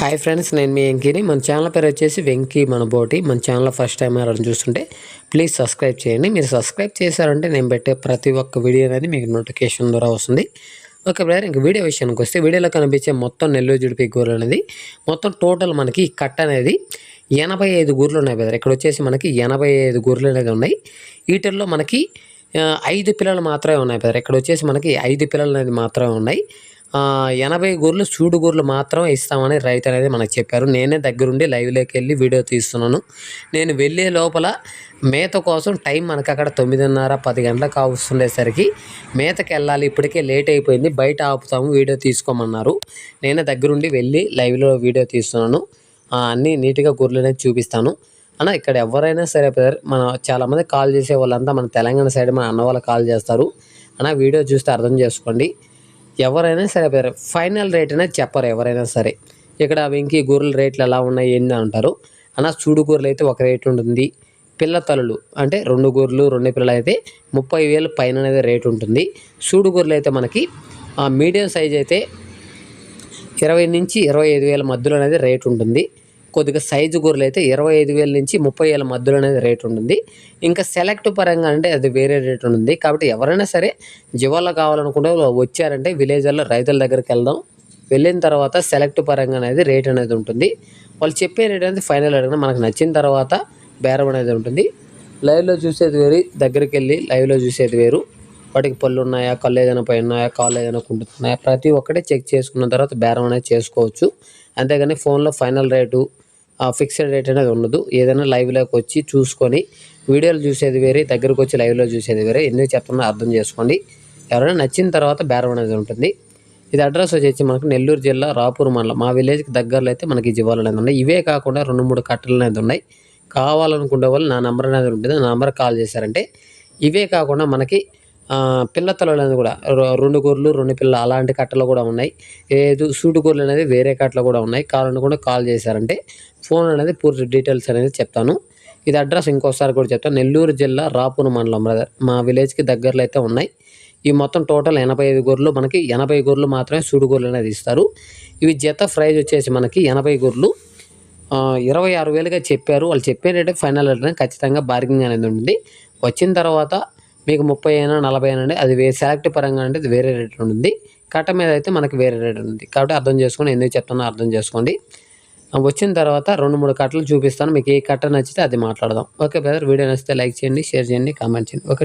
Hi friends నేను మీ వెంకీని మన channel పేరు వచ్చేసి వెంకీ మన బోటి మన ఛానల్ ఫస్ట్ టైం ఎవరైనా చూస్తుంటే ప్లీజ్ సబ్స్క్రైబ్ చేయండి. మీరు సబ్స్క్రైబ్ చేశారంటే నేను పెట్టే ప్రతి ఒక్క వీడియో అనేది మీకు నోటిఫికేషన్ ద్వారా వస్తుంది. ఓకే బ్రదర్ ఇంక వీడియో విషయానికి వస్తే వీడియోలో కనిపించే మొత్తం నెల్లూరు జుడిపి గూర్లు అనేది మొత్తం టోటల్ మనకి కట్ అనేది ఎనభై ఐదు గూర్లు ఉన్నాయి బ్రదర్ ఇక్కడ వచ్చేసి మనకి ఎనభై ఐదు గూర్లు అనేది ఉన్నాయి. వీటిల్లో మనకి ఐదు పిల్లలు మాత్రమే ఉన్నాయి బ్రదర్ ఇక్కడ వచ్చేసి మనకి ఐదు పిల్లలు అనేది మాత్రమే ఉన్నాయి. ఎనభై గొర్రెలు చూడు గొర్రెలు మాత్రం ఇస్తామని రైతు అనేది మనకు చెప్పారు. నేనే దగ్గరుండి లైవ్లోకి వెళ్ళి వీడియో తీస్తున్నాను. నేను వెళ్ళే లోపల మేత కోసం టైం మనకు అక్కడ తొమ్మిదిన్నర పది గంటలకు కావస్తుండేసరికి మేతకి వెళ్ళాలి. ఇప్పటికే లేట్ అయిపోయింది. బయట ఆపుతాము వీడియో తీసుకోమన్నారు. నేనే దగ్గరుండి వెళ్ళి లైవ్లో వీడియో తీస్తున్నాను. అన్నీ నీట్గా గొర్రెలు అనేది చూపిస్తాను. అన్న ఇక్కడ ఎవరైనా సరే మన చాలామంది కాల్ చేసే వాళ్ళంతా మన తెలంగాణ సైడ్ మన అన్న వాళ్ళు కాల్ చేస్తారు. అన్న వీడియో చూస్తే అర్థం చేసుకోండి. ఎవరైనా సరే ఫైనల్ రేట్ అనేది చెప్పరు ఎవరైనా సరే. ఇక్కడ వెంకీ గొర్రెల రేట్లు ఎలా ఉన్నాయి ఏంది అంటారు. అన్న చూడు గొర్రెలు అయితే ఒక రేట్ ఉంటుంది. పిల్ల తలలు అంటే రెండు గొర్రెలు రెండు పిల్లలు అయితే ముప్పై వేలు పైన అనేది రేట్ ఉంటుంది. సూడు గొర్రెలు అయితే మనకి ఆ మీడియం సైజ్ అయితే ఇరవై నుంచి ఇరవై ఐదు వేల మధ్యలో అనేది రేట్ ఉంటుంది. కొద్దిగా సైజు గొర్రెలు అయితే ఇరవై ఐదు వేల నుంచి ముప్పై వేల మధ్యలో అనేది రేట్ ఉంటుంది. ఇంకా సెలెక్ట్ పరంగా అంటే అది వేరే రేట్ ఉంటుంది. కాబట్టి ఎవరైనా సరే జీవాల్లో కావాలనుకుంటే వాళ్ళు వచ్చారంటే విలేజ్లో రైతుల దగ్గరికి వెళ్దాం. వెళ్ళిన తర్వాత సెలెక్ట్ పరంగా అనేది రేట్ అనేది ఉంటుంది. వాళ్ళు చెప్పే రేట్ అనేది ఫైనల్ అడిగిన మనకు నచ్చిన తర్వాత బేరం అనేది ఉంటుంది. లైవ్లో చూసేది వేరు దగ్గరికి వెళ్ళి లైవ్లో చూసేది వేరు. వాటికి పళ్ళు ఉన్నాయా కళ్ళు ఏదైనా పై ఉన్నాయా కాళ్ళు ఏదైనా కుంటున్నాయా ప్రతి ఒక్కటి చెక్ చేసుకున్న తర్వాత బేరం అనేది చేసుకోవచ్చు. అంతేగాని ఫోన్లో ఫైనల్ రేటు ఫిక్స్డ్ రేట్ అనేది ఉండదు. ఏదైనా లైవ్లోకి వచ్చి చూసుకొని వీడియోలు చూసేది వేరే దగ్గరకు వచ్చి లైవ్లో చూసేది వేరే. ఎందుకు చెప్తున్నా అర్థం చేసుకోండి. ఎవరైనా నచ్చిన తర్వాత బేరం అనేది ఉంటుంది. ఇది అడ్రస్ వచ్చేసి మనకు నెల్లూరు జిల్లా రాపూర్ మండలం. మా విలేజ్కి దగ్గరలో అయితే మనకి జివాలు అనేది ఉన్నాయి. ఇవే కాకుండా రెండు మూడు కట్టలు అనేది ఉన్నాయి. కావాలనుకునే వాళ్ళు నా నెంబర్ అనేది ఉంటుంది. నా నెంబర్ కాల్ చేశారంటే ఇవే కాకుండా మనకి పిల్ల తలలు అనేది కూడా రెండు గొర్రెలు రెండు పిల్లలు అలాంటి కట్టలు కూడా ఉన్నాయి. ఏదో సూటు గొర్రెలు అనేది వేరే కట్టలు కూడా ఉన్నాయి. కావాలనుకుంటే కాల్ చేశారంటే ఫోన్ అనేది పూర్తి డీటెయిల్స్ అనేది చెప్తాను. ఇది అడ్రస్ ఇంకోసారి కూడా చెప్తాను. నెల్లూరు జిల్లా రాపూర్ మండలం బ్రదర్ మా విలేజ్కి దగ్గరలో అయితే ఉన్నాయి. ఈ మొత్తం టోటల్ ఎనభై ఐదు గొర్రెలు మనకి ఎనభై గొర్రెలు మాత్రమే సూడు గొర్రెలు అనేది ఇస్తారు. ఇవి జత ప్రైజ్ వచ్చేసి మనకి ఎనభై గొర్రెలు. ఇరవై ఆరు వేలుగా చెప్పారు. వాళ్ళు చెప్పే ఫైనల్ రేట్ ఖచ్చితంగా బార్గింగ్ అనేది ఉంటుంది. వచ్చిన తర్వాత మీకు ముప్పై అయినా నలభై అయినా అండి. అది వే సెలెక్ట్ పరంగా అంటే అది వేరే రేట్ ఉంటుంది. కట్ట మీద అయితే మనకి వేరే రేట్ ఉంటుంది. కాబట్టి అర్థం చేసుకొని ఎందుకు చెప్తున్నా అర్థం చేసుకోండి. వచ్చిన తర్వాత రెండు మూడు కట్టలు చూపిస్తాను. మీకు ఏ కట్ట నచ్చితే అది మాట్లాడదాం. ఓకే బ్రదర్ వీడియో నచ్చితే లైక్ చేయండి షేర్ చేయండి కామెంట్ చేయండి. ఓకే